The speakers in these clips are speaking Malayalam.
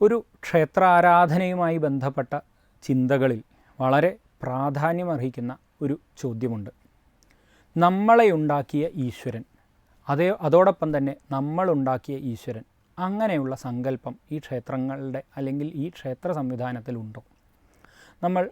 ഒരു ക്ഷേത്രാരാധനയുമായി ബന്ധപ്പെട്ട ചിന്തകളിൽ വളരെ പ്രാധാന്യമർഹിക്കുന്ന ഒരു ചോദ്യമുണ്ട്. നമ്മളെ ഉണ്ടാക്കിയ ഈശ്വരൻ അതേ അതോടൊപ്പം തന്നെ നമ്മളുണ്ടാക്കിയ ഈശ്വരൻ അങ്ങനെയുള്ള സങ്കല്പം ഈ ക്ഷേത്രങ്ങളുടെ അല്ലെങ്കിൽ ഈ ക്ഷേത്ര സംവിധാനത്തിലുണ്ടോ നമ്മൾ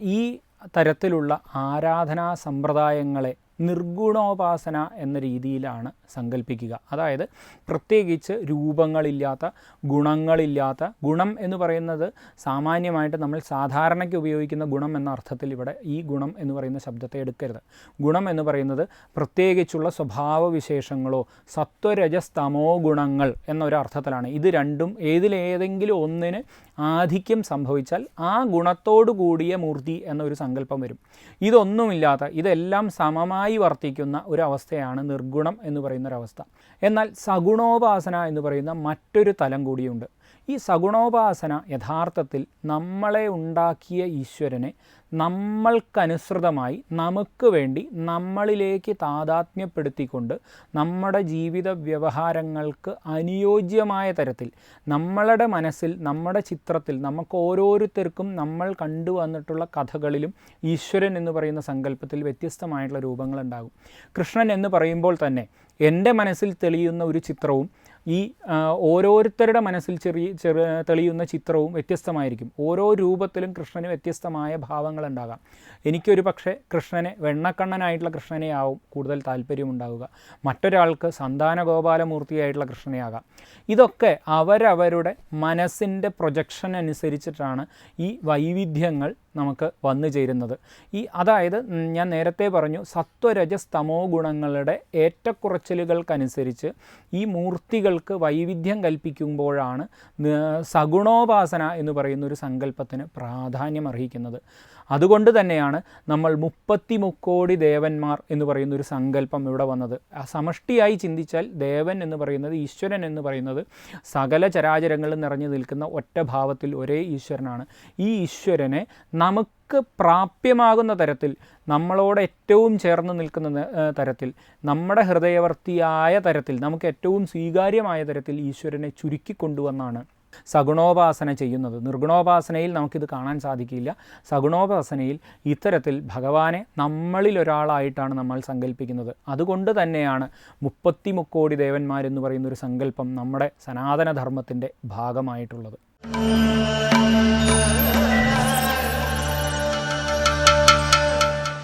ഈ തരത്തിലുള്ള ആരാധനാ സമ്പ്രദായങ്ങളെ നിർഗുണോപാസന എന്ന രീതിയിലാണ് സങ്കല്പിക്കുക അതായത് പ്രത്യേകിച്ച് രൂപങ്ങളില്ലാത്ത ഗുണങ്ങളില്ലാത്ത ഗുണം എന്ന് പറയുന്നത് സാമാന്യമായിട്ട് നമ്മൾ സാധാരണയ്ക്ക് ഉപയോഗിക്കുന്ന ഗുണം എന്ന അർത്ഥത്തിൽ ഇവിടെ ഈ ഗുണം എന്ന് പറയുന്ന ശബ്ദത്തെ എടുക്കരുത്. ഗുണം എന്ന് പറയുന്നത് പ്രത്യേകിച്ചുള്ള സ്വഭാവവിശേഷങ്ങളോ സത്വരജസ്തമോ ഗുണങ്ങൾ എന്നൊരു അർത്ഥത്തിലാണ്. ഇത് രണ്ടും ഏതിലേതെങ്കിലും ഒന്നിന് ആധിക്യം സംഭവിച്ചാൽ ആ ഗുണത്തോടു കൂടിയ മൂർത്തി എന്നൊരു സങ്കല്പം വരും. ഇതൊന്നുമില്ലാത്ത ഇതെല്ലാം സമമായി വർത്തിക്കുന്ന ഒരു അവസ്ഥയാണ് നിർഗുണം എന്ന് പറയുന്ന ഒരവസ്ഥ എന്നാൽ സഗുണോപാസന എന്ന് പറയുന്ന മറ്റൊരു തലം കൂടിയുണ്ട്. ഈ സഗുണോപാസന യഥാർത്ഥത്തിൽ നമ്മളെ ഉണ്ടാക്കിയ ഈശ്വരനെ നമ്മൾക്കനുസൃതമായി നമുക്ക് വേണ്ടി നമ്മളിലേക്ക് താതാത്മ്യപ്പെടുത്തിക്കൊണ്ട് നമ്മുടെ ജീവിത വ്യവഹാരങ്ങൾക്ക് അനുയോജ്യമായ തരത്തിൽ നമ്മളുടെ മനസ്സിൽ നമ്മുടെ ചിത്രത്തിൽ നമുക്ക് ഓരോരുത്തർക്കും നമ്മൾ കണ്ടുവന്നിട്ടുള്ള കഥകളിലും ഈശ്വരൻ എന്ന് പറയുന്ന സങ്കല്പത്തിൽ വ്യത്യസ്തമായിട്ടുള്ള രൂപങ്ങളുണ്ടാകും. കൃഷ്ണൻ എന്ന് പറയുമ്പോൾ തന്നെ എന്റെ മനസ്സിൽ തെളിയുന്ന ഒരു ചിത്രവും ഈ ഓരോരുത്തരുടെ മനസ്സിൽ ചെറിയ ചെറു തെളിയുന്ന ചിത്രവും വ്യത്യസ്തമായിരിക്കും. ഓരോ രൂപത്തിലും കൃഷ്ണന് വ്യത്യസ്തമായ ഭാവങ്ങളുണ്ടാകാം എനിക്കൊരു പക്ഷേ കൃഷ്ണനെ വെണ്ണക്കണ്ണനായിട്ടുള്ള കൃഷ്ണനെ ആവും കൂടുതൽ താല്പര്യമുണ്ടാവുക മറ്റൊരാൾക്ക് സന്താന ഗോപാലമൂർത്തിയായിട്ടുള്ള കൃഷ്ണനെയാകാം. ഇതൊക്കെ അവരവരുടെ മനസ്സിന്റെ പ്രൊജക്ഷൻ അനുസരിച്ചിട്ടാണ് ഈ വൈവിധ്യങ്ങൾ നമുക്ക് വന്നു ചേരുന്നത്. ഈ അതായത് ഞാൻ നേരത്തെ പറഞ്ഞു സത്വരജസ്തമോ ഗുണങ്ങളുടെ ഏറ്റക്കുറച്ചിലുകൾക്കനുസരിച്ച് ഈ മൂർത്തികൾക്ക് വൈവിധ്യം കൽപ്പിക്കുമ്പോഴാണ് സഗുണോപാസന എന്ന് പറയുന്ന ഒരു സങ്കല്പത്തിന് പ്രാധാന്യം അർഹിക്കുന്നത് അതുകൊണ്ട് തന്നെയാണ് നമ്മൾ മുപ്പത്തി മുക്കോടി ദേവന്മാർ എന്ന് പറയുന്ന ഒരു സങ്കല്പം ഇവിടെ വന്നത്. സമഷ്ടിയായി ചിന്തിച്ചാൽ ദേവൻ എന്ന് പറയുന്നത് ഈശ്വരൻ എന്ന് പറയുന്നത് സകല ചരാചരങ്ങളിൽ നിറഞ്ഞു നിൽക്കുന്ന ഒറ്റ ഭാവത്തിൽ ഒരേ ഈശ്വരനാണ്. ഈ ഈശ്വരനെ നമുക്ക് പ്രാപ്യമാകുന്ന തരത്തിൽ നമ്മളോട് ഏറ്റവും ചേർന്ന് നിൽക്കുന്ന തരത്തിൽ നമ്മുടെ ഹൃദയവർത്തിയായ തരത്തിൽ നമുക്ക് ഏറ്റവും സ്വീകാര്യമായ തരത്തിൽ ഈശ്വരനെ ചുരുക്കിക്കൊണ്ടുവന്നാണ് സഗുണോപാസന ചെയ്യുന്നത്. നിർഗുണോപാസനയിൽ നമുക്കിത് കാണാൻ സാധിക്കില്ല. സഗുണോപാസനയിൽ ഇത്തരത്തിൽ ഭഗവാനെ നമ്മളിൽ ഒരാളായിട്ടാണ് നമ്മൾ സങ്കല്പിക്കുന്നത് അതുകൊണ്ട് തന്നെയാണ് മുപ്പത്തി മുക്കോടി ദേവന്മാരെന്ന് പറയുന്ന ഒരു സങ്കല്പം നമ്മുടെ സനാതനധർമ്മത്തിന്റെ ഭാഗമായിട്ടുള്ളത്.